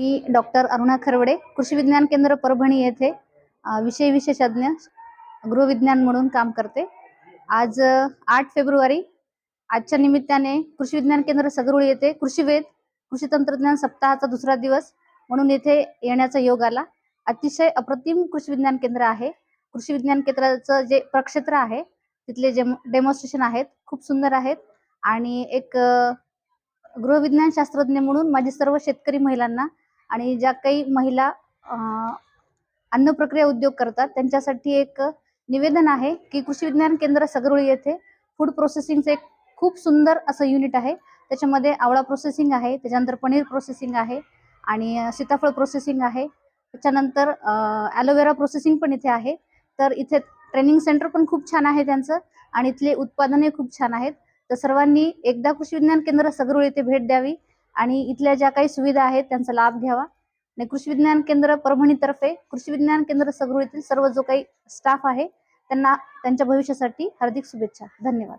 मी doctor Aruna खरवडे कृषी विज्ञान केंद्र परभणी येथे विषय विशेषज्ञ गृहविज्ञान म्हणून काम करते. आज आठ फेब्रुवारी आजच्या निमित्ताने कृषी विज्ञान केंद्र सगरुळ येथे कृषीवेद कृषी तंत्रज्ञान सप्ताहाचा दुसरा दिवस म्हणून येथे येण्याचा योग आला. अतिशय अप्रतिम कृषी विज्ञान केंद्र आहे. कृषी विज्ञान केंद्राचं जे प्रक्षेत्र आहे तिथले जे डेमॉन्स्ट्रेशन आहेत खूप सुंदर आहेत. आणि एक गृहविज्ञान शास्त्रज्ञ म्हणून माझी सर्व शेतकरी महिलांना आणि ज्या काही महिला अन्न प्रक्रिया उद्योग करतात त्यांच्यासाठी एक निवेदन आहे की कृषी विज्ञान केंद्र सगरुळी येथे फूड प्रोसेसिंगचं एक खूप सुंदर असं युनिट आहे. त्याच्यामध्ये आवळा प्रोसेसिंग आहे त्याच्यानंतर पनीर प्रोसेसिंग आहे आणि सीताफळ प्रोसेसिंग आहे. त्याच्यानंतर ॲलोवेरा प्रोसेसिंग पण इथे आहे. तर इथे ट्रेनिंग सेंटर पण खूप छान आहे त्यांचं आणि इथले उत्पादने खूप छान आहेत. तर सर्वांनी एकदा कृषी विज्ञान केंद्र सगरुळ येथे भेट द्यावी. आणि इथल्या ज्या काही सुविधा आहेत त्यांचा लाभ घ्यावा. आणि कृषी विज्ञान केंद्र परभणीतर्फे कृषी विज्ञान केंद्र सगरुळ येथील सर्व जो काही स्टाफ आहे त्यांना त्यांच्या भविष्यासाठी हार्दिक शुभेच्छा. धन्यवाद.